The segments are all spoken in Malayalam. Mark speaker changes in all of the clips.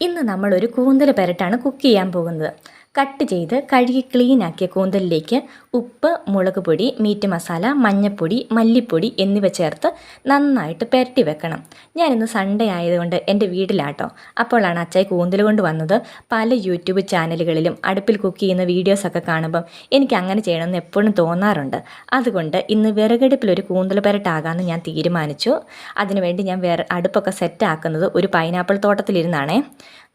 Speaker 1: ഇന്ന് നമ്മളൊരു കൂന്തൽ പെരട്ടാണ് കുക്ക് ചെയ്യാൻ പോകുന്നത്. കട്ട് ചെയ്ത് കഴുകി ക്ലീൻ ആക്കിയ കൂന്തലിലേക്ക് ഉപ്പ് മുളക് പൊടി മീറ്റ് മസാല മഞ്ഞൾപ്പൊടി മല്ലിപ്പൊടി എന്നിവ ചേർത്ത് നന്നായിട്ട് പെരട്ടി വെക്കണം. ഞാനിന്ന് സൺഡേ ആയതുകൊണ്ട് എന്റെ വീട്ടിലാട്ടോ. അപ്പോഴാണ് അച്ചായി കൂന്തൽ കൊണ്ട് വന്നത്. പല യൂട്യൂബ് ചാനലുകളിലും അടുപ്പിൽ കുക്ക് ചെയ്യുന്ന വീഡിയോസൊക്കെ കാണുമ്പം എനിക്ക് അങ്ങനെ ചെയ്യണമെന്ന് എപ്പോഴും തോന്നാറുണ്ട്. അതുകൊണ്ട് ഇന്ന് വിറകടുപ്പിലൊരു കൂന്തൽ പെരട്ടാകാമെന്ന് ഞാൻ തീരുമാനിച്ചു. അതിനുവേണ്ടി ഞാൻ വേറെ അടുപ്പൊക്കെ സെറ്റാക്കുന്നത് ഒരു പൈനാപ്പിൾ തോട്ടത്തിലിരുന്നാണേ.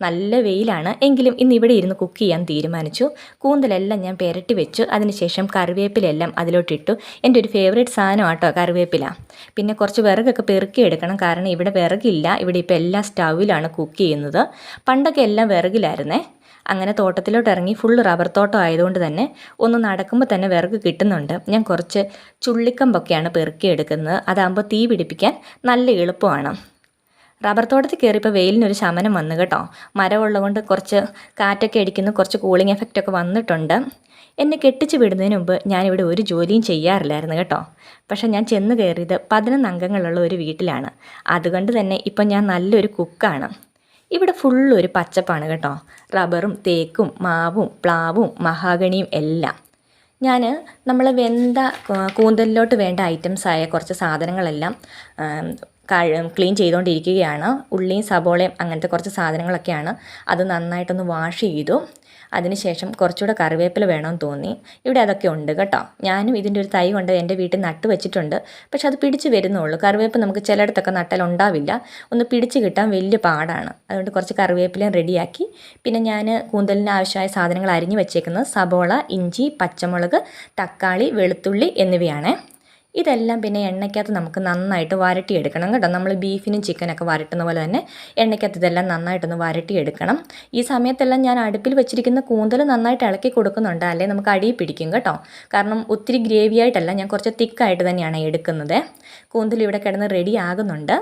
Speaker 1: നല്ല വെയിലാണ്. എങ്കിലും ഇന്ന് ഇവിടെ ഇരുന്ന് കുക്ക് ചെയ്യാൻ തീരുമാനിച്ചു. കൂന്തലെല്ലാം ഞാൻ പെരട്ടി വെച്ചു. അതിനുശേഷം കറിവേപ്പിലെല്ലാം അതിലോട്ടിട്ടു. എന്റെ ഒരു ഫേവറേറ്റ് സാധനം ആട്ടോ കറിവേപ്പില. പിന്നെ കുറച്ച് വിറകൊക്കെ പെറുക്കി എടുക്കണം. കാരണം ഇവിടെ വിറകില്ല. ഇവിടെ ഇപ്പോൾ എല്ലാ സ്റ്റൗവിലാണ് കുക്ക് ചെയ്യുന്നത്. പണ്ടൊക്കെ എല്ലാം വിറകിലായിരുന്നേ. അങ്ങനെ തോട്ടത്തിലോട്ട് ഇറങ്ങി ഫുൾ റബ്ബർ തോട്ടം ആയതുകൊണ്ട് തന്നെ ഒന്ന് നടക്കുമ്പോൾ തന്നെ വിറക് കിട്ടുന്നുണ്ട്. ഞാൻ കുറച്ച് ചുള്ളിക്കമ്പൊക്കെയാണ് പെറുക്കിയെടുക്കുന്നത് അതാകുമ്പോൾ തീ പിടിപ്പിക്കാൻ നല്ല എളുപ്പമാണ്. റബ്ബർ തോട്ടത്തിൽ കയറിയപ്പോൾ വെയിലിനൊരു ശമനം വന്നു കേട്ടോ. മരമുള്ളതുകൊണ്ട് കുറച്ച് കാറ്റൊക്കെ അടിക്കുന്നു കുറച്ച് കൂളിംഗ് എഫക്റ്റ് ഒക്കെ വന്നിട്ടുണ്ട്. എന്നെ കെട്ടിച്ച് വിടുന്നതിന് മുമ്പ് ഞാനിവിടെ ഒരു ജോലിയും ചെയ്യാറില്ലായിരുന്നു കേട്ടോ. പക്ഷേ ഞാൻ ചെന്ന് കയറിയത് പതിനൊന്ന് അംഗങ്ങളുള്ള ഒരു വീട്ടിലാണ്. അതുകൊണ്ട് തന്നെ ഇപ്പം ഞാൻ നല്ലൊരു കുക്കാണ് ഇവിടെ ഫുള്ള് ഒരു പച്ചപ്പാണ് കേട്ടോ. റബ്ബറും തേക്കും മാവും പ്ലാവും മഹാഗണിയും എല്ലാം. ഞാൻ നമ്മൾ വെന്ത കൂന്തലിലോട്ട് വേണ്ട ഐറ്റംസായ കുറച്ച് സാധനങ്ങളെല്ലാം ക്ലീൻ ചെയ്തുകൊണ്ടിരിക്കുകയാണ് ഉള്ളിയും സബോളയും അങ്ങനത്തെ കുറച്ച് സാധനങ്ങളൊക്കെയാണ്. അത് നന്നായിട്ടൊന്ന് വാഷ് ചെയ്തു. അതിനുശേഷം കുറച്ചുകൂടെ കറിവേപ്പില വേണമെന്ന് തോന്നി. ഇവിടെ അതൊക്കെ ഉണ്ട് കേട്ടോ. ഞാനും ഇതിന്റെ ഒരു തൈ കൊണ്ട് എന്റെ വീട്ടിൽ നട്ട് വെച്ചിട്ടുണ്ട്. പക്ഷെ അത് പിടിച്ച് വരുന്നുള്ളൂ. കറിവേപ്പ് നമുക്ക് ചിലയിടത്തൊക്കെ നട്ടാൽ ഉണ്ടാവില്ല. ഒന്ന് പിടിച്ച് കിട്ടാൻ വലിയ പാടാണ്. അതുകൊണ്ട് കുറച്ച് കറിവേപ്പിലയും റെഡിയാക്കി പിന്നെ ഞാൻ കൂന്തലിന് ആവശ്യമായ സാധനങ്ങൾ അരിഞ്ഞ് വെച്ചേക്കുന്നത് സബോള ഇഞ്ചി പച്ചമുളക് തക്കാളി വെളുത്തുള്ളി എന്നിവയാണ്. ഇതെല്ലാം പിന്നെ എണ്ണയ്ക്കകത്ത് നമുക്ക് നന്നായിട്ട് വരട്ടിയെടുക്കണം കേട്ടോ. നമ്മൾ ബീഫിനും ചിക്കനൊക്കെ വരട്ടുന്ന പോലെ തന്നെ എണ്ണയ്ക്കകത്ത് ഇതെല്ലാം നന്നായിട്ടൊന്ന് വരട്ടിയെടുക്കണം. ഈ സമയത്തെല്ലാം ഞാൻ അടുപ്പിൽ വെച്ചിരിക്കുന്ന കൂന്തൽ നന്നായിട്ട് ഇളക്കി കൊടുക്കുന്നുണ്ട്. അല്ലെങ്കിൽ നമുക്ക് അടിയിൽ പിടിക്കും കേട്ടോ. കാരണം ഒത്തിരി ഗ്രേവി ആയിട്ടല്ല ഞാൻ കുറച്ച് തിക്കായിട്ട് തന്നെയാണ് എടുക്കുന്നത്. കൂന്തൽ ഇവിടെ കിടന്ന് റെഡി ആകുന്നുണ്ട്.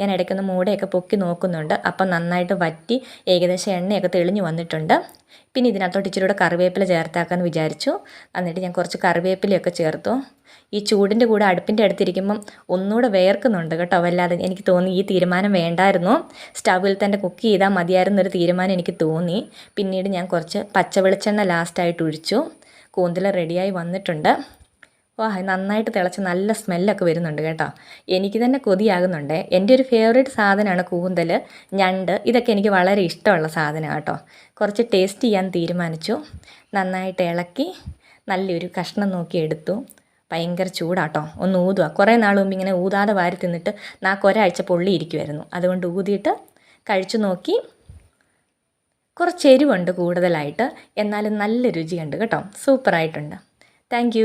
Speaker 1: ഞാൻ ഇടയ്ക്കൊന്ന് മൂടയൊക്കെ പൊക്കി നോക്കുന്നുണ്ട്. അപ്പം നന്നായിട്ട് വറ്റി ഏകദേശം എണ്ണയൊക്കെ തെളിഞ്ഞു വന്നിട്ടുണ്ട്. പിന്നെ ഇതിനകത്തോട്ട് ഇച്ചിരി കൂടെ കറിവേപ്പില ചേർത്താക്കാമെന്ന് വിചാരിച്ചു. എന്നിട്ട് ഞാൻ കുറച്ച് കറിവേപ്പിലയൊക്കെ ചേർത്തു. ഈ ചൂടിന്റെ കൂടെ അടുപ്പിന്റെ അടുത്തിരിക്കുമ്പം ഒന്നുകൂടെ വേർക്കുന്നുണ്ട് കേട്ടോ. വല്ലാതെ എനിക്ക് തോന്നി ഈ തീരുമാനം വേണ്ടായിരുന്നു. സ്റ്റൗവിൽ തന്നെ കുക്ക് ചെയ്താൽ മതിയായിരുന്നൊരു തീരുമാനം എനിക്ക് തോന്നി. പിന്നീട് ഞാൻ കുറച്ച് പച്ച വെളിച്ചെണ്ണ ലാസ്റ്റായിട്ട് ഒഴിച്ചു. കൂന്തൽ റെഡിയായി വന്നിട്ടുണ്ട്. വാ നന്നായിട്ട് തിളച്ച് നല്ല സ്മെല്ലൊക്കെ വരുന്നുണ്ട് കേട്ടോ. എനിക്ക് തന്നെ കൊതിയാകുന്നുണ്ട്. എന്റെ ഒരു ഫേവറേറ്റ് സാധനമാണ് കൂന്തൽ ഞണ്ട്. ഇതൊക്കെ എനിക്ക് വളരെ ഇഷ്ടമുള്ള സാധനമാണ് കേട്ടോ. കുറച്ച് ടേസ്റ്റ് ചെയ്യാൻ തീരുമാനിച്ചു. നന്നായിട്ട് ഇളക്കി നല്ലൊരു കഷ്ണം നോക്കി എടുത്തു. ഭയങ്കര ചൂടാട്ടോ ഒന്ന് ഊതുക. കുറേ നാൾ മുമ്പ് ഇങ്ങനെ ഊതാതെ വാരി തിന്നിട്ട് നാക്ക് ഒരാഴ്ച പൊള്ളിയിരിക്കുമായിരുന്നു അതുകൊണ്ട് ഊതിയിട്ട് കഴിച്ചു നോക്കി. കുറച്ച് എരിവുണ്ട് കൂടുതലായിട്ട്. എന്നാലും നല്ല രുചിയുണ്ട് കേട്ടോ. സൂപ്പറായിട്ടുണ്ട്. താങ്ക്